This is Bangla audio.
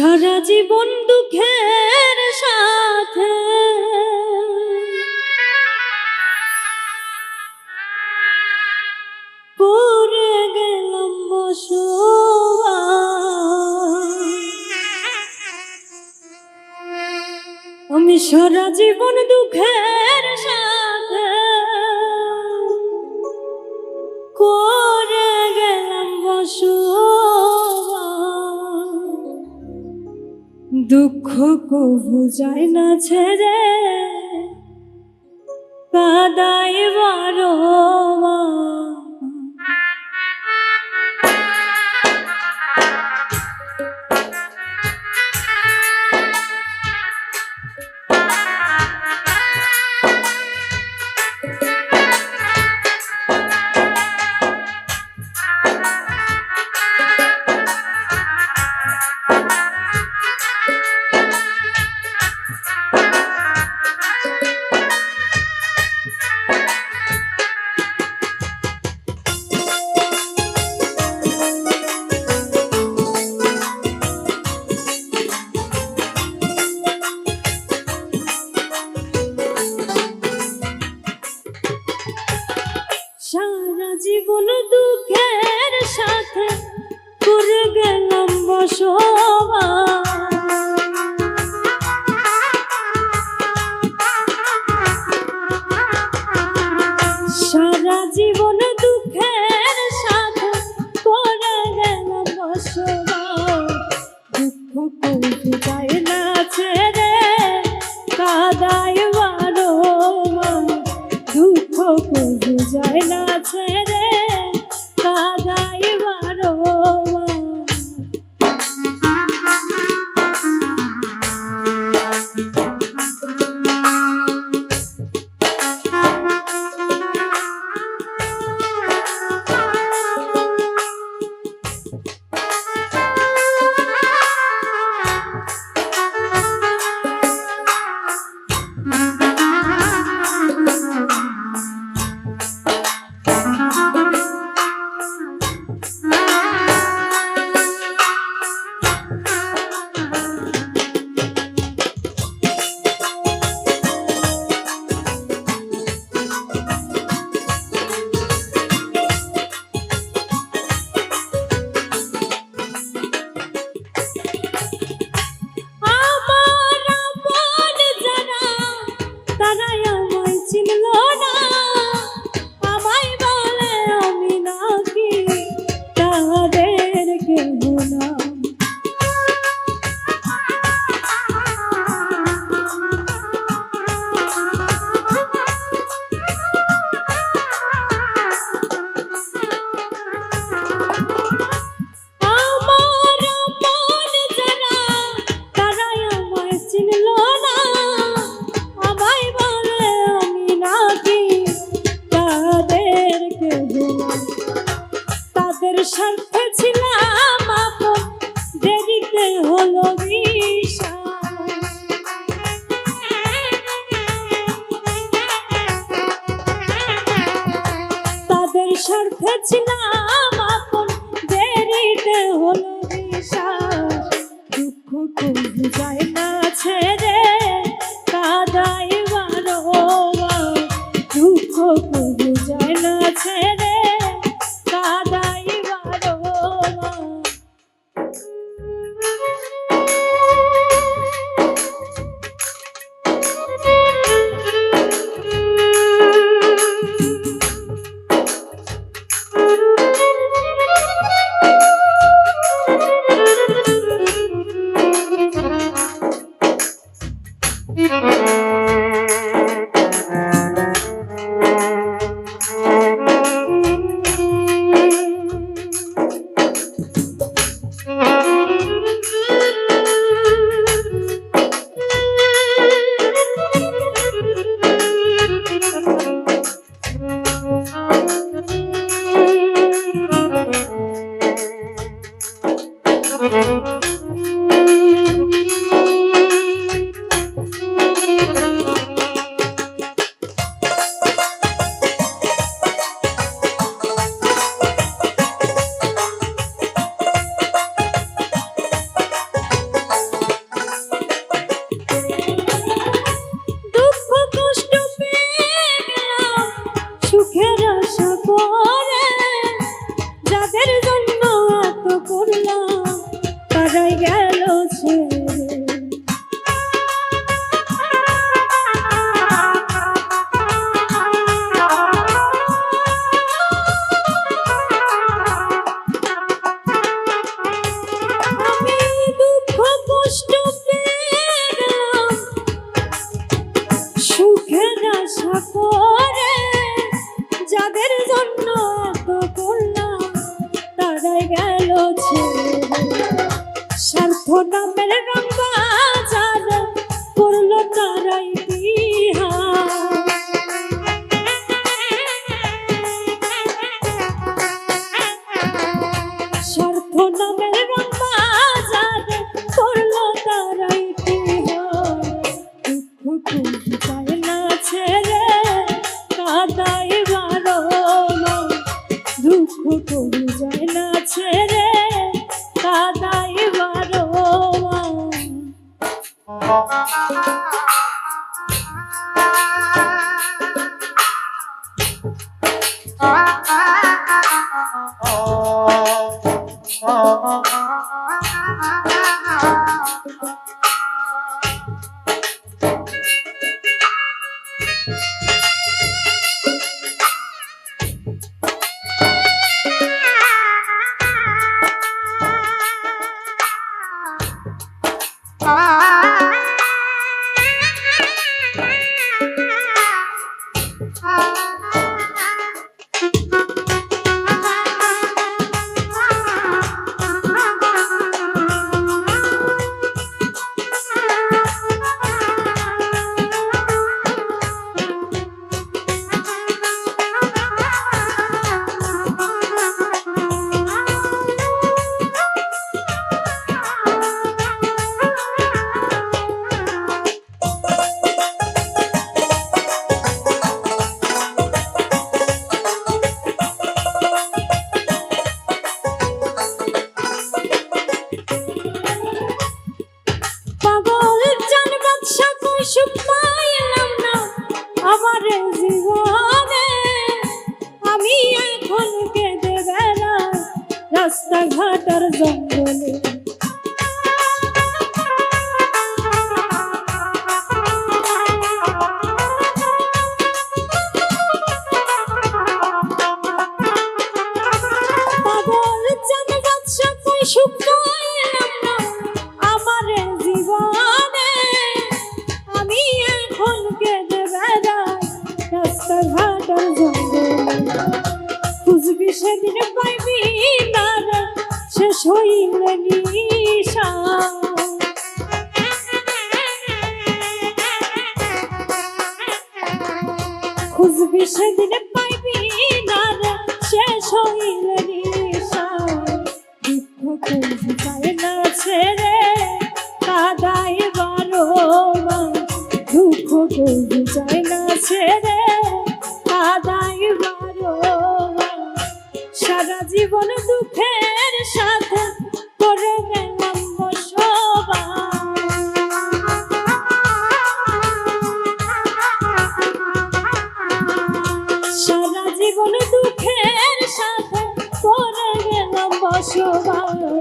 সারা জীবন দুঃখের সাথে। পরে গেলাম আমি সারা জীবন দুঃখের দুঃখ কবু যায় না ছেড়ে। কাদাই বারো মা দুঃখের সাথে করে গেলাম বসত। Charpentina. গোটা বেড়ে Ah, ah. রাস্তাঘাটার জঙ্গলে। শুক্র হইল নিশা। খুঁজবি সেদিন পাইবি না শেষ হইল নিশা। দুঃখ খুঁজি পায় না ছেড়ে, কাদায় বারো দুঃখ খুঁজি যায় না ছেড়ে 就我了